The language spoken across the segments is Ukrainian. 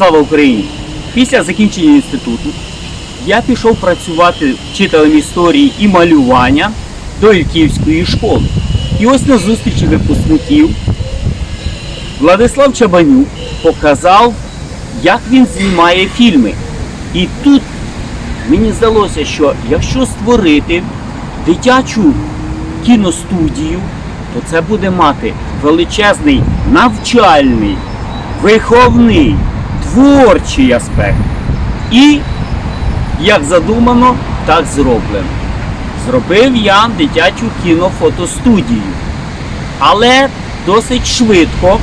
Слава Україні! Після закінчення інституту я пішов працювати вчителем історії і малювання до Ільківської школи. І ось на зустрічі випускників Владислав Чабанюк показав, як він знімає фільми. І тут мені здалося, що якщо створити дитячу кіностудію, то це буде мати величезний навчальний, виховний, творчий аспект. І, як задумано, так зроблено. Зробив я дитячу кінофотостудію. Але досить швидко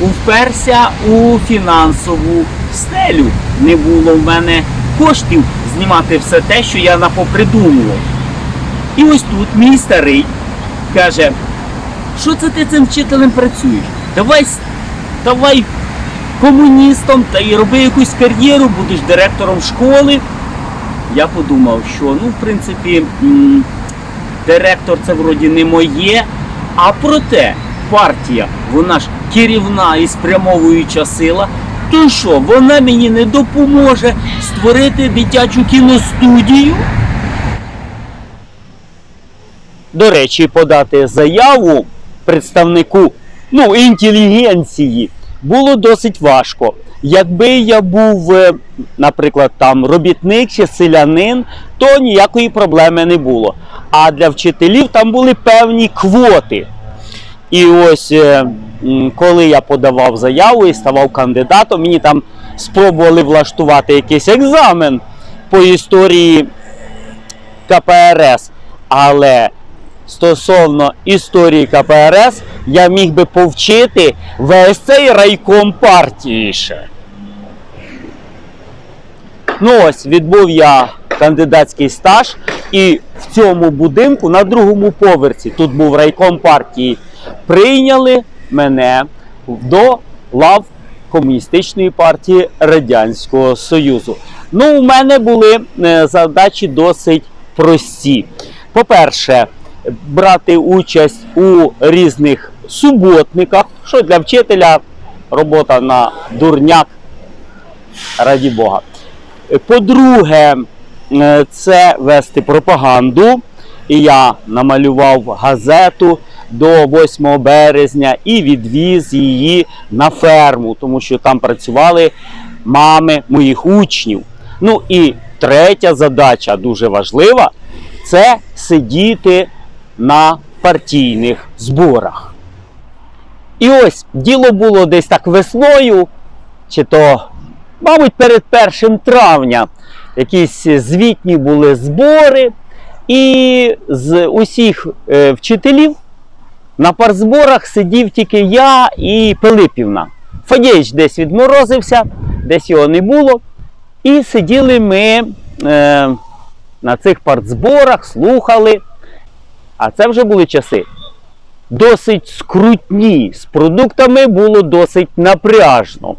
вперся у фінансову стелю. Не було в мене коштів знімати все те, що я напопридумував. І ось тут мій старий каже, що це ти цим вчителем працюєш? Давай, давай комуністом та й роби якусь кар'єру, будеш директором школи. Я подумав, що ну, в принципі, м, директор це вроді не моє, а проте партія, вона ж керівна і спрямовуюча сила. То що, вона мені не допоможе створити дитячу кіностудію? До речі, подати заяву представнику ну, інтелігенції було досить важко. Якби я був, е, наприклад, там робітник чи селянин, то ніякої проблеми не було. А для вчителів там були певні квоти. І ось е, коли я подавав заяву і ставав кандидатом, мені там спробували влаштувати якийсь екзамен по історії КПРС. Але стосовно історії КПРС я міг би повчити весь цей райком партії ще. Ну ось, відбув я кандидатський стаж, і в цьому будинку на другому поверсі, тут був райком партії, прийняли мене до лав Комуністичної партії Радянського Союзу. Ну, у мене були е, задачі досить прості. По-перше, брати участь у різних суботниках, що для вчителя робота на дурняк, раді Бога. По-друге, е, це вести пропаганду. І я намалював газету до 8 березня і відвіз її на ферму, тому що там працювали мами моїх учнів. Ну і третя задача, дуже важлива, це сидіти на партійних зборах. І ось діло було десь так весною, чи то, мабуть, перед 1 травня якісь звітні були збори, і з усіх е, вчителів на парзборах сидів тільки я і Пилипівна. Фадєєч десь відморозився, десь його не було. І сиділи ми е, на цих партзборах, слухали. А це вже були часи досить скрутні. З продуктами було досить напряжно.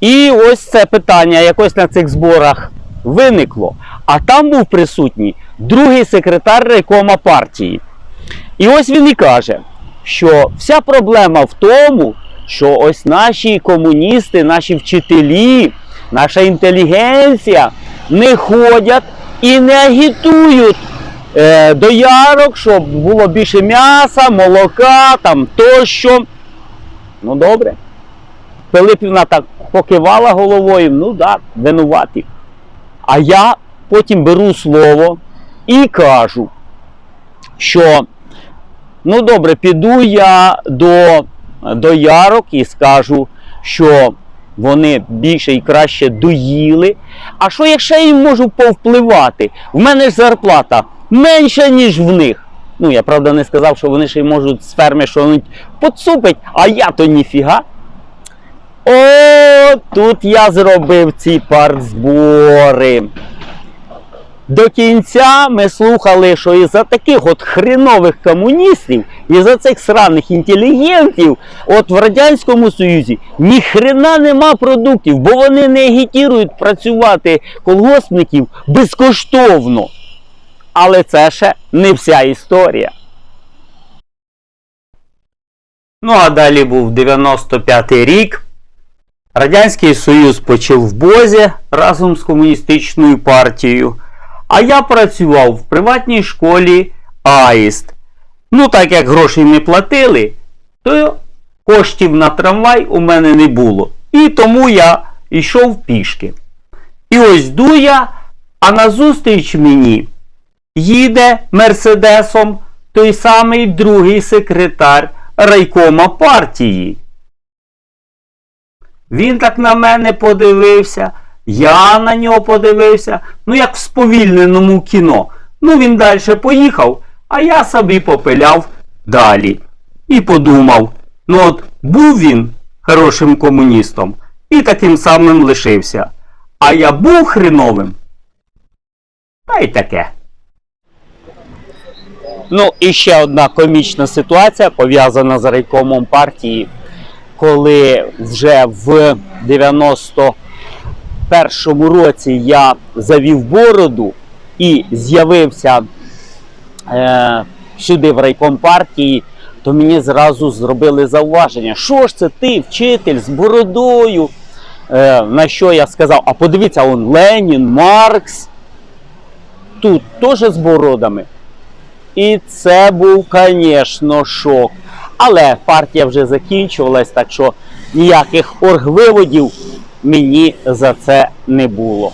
І ось це питання якось на цих зборах виникло. А там був присутній другий секретар райкома партії. І ось він і каже, що вся проблема в тому, що ось наші комуністи, наші вчителі, наша інтелігенція не ходять і не агітують е, до ярок, щоб було більше м'яса, молока там тощо. Ну добре. Пилипівна так покивала головою, ну так, да, винуваті. А я потім беру слово і кажу, що ну добре, піду я до, до ярок і скажу, що вони більше і краще доїли. А що я їм можу повпливати? В мене ж зарплата менша, ніж в них. Ну, я правда не сказав, що вони ще й можуть з ферми щось поцупить, а я то ніфіга. О, тут я зробив ці партзбори. До кінця ми слухали, що із-за таких от хренових комуністів, із-за цих сраних інтелігентів, от в Радянському Союзі ні хрена нема продуктів, бо вони не агітують працювати колгоспників безкоштовно. Але це ще не вся історія. Ну, а далі був 95-й рік. Радянський Союз почив в Бозі разом з комуністичною партією. А я працював в приватній школі Аїст. Ну, так як грошей не платили, то коштів на трамвай у мене не було. І тому я йшов пішки. І ось йду я, а назустріч мені їде Мерседесом той самий другий секретар райкома партії. Він так на мене подивився, я на нього подивився, ну як в сповільненому кіно. Ну він далі поїхав, а я собі попиляв далі. І подумав, ну от був він хорошим комуністом і таким самим лишився. А я був хреновим. Та й таке. Ну, і ще одна комічна ситуація пов'язана з райкомом партії, коли вже в 91-му році я завів бороду і з'явився е, сюди в райком партії, то мені зразу зробили зауваження, що ж це ти, вчитель з бородою. Е, на що я сказав, а подивіться, он Ленін, Маркс, тут теж з бородами. І це був, звісно, шок. Але партія вже закінчувалась, так що ніяких оргвиводів мені за це не було.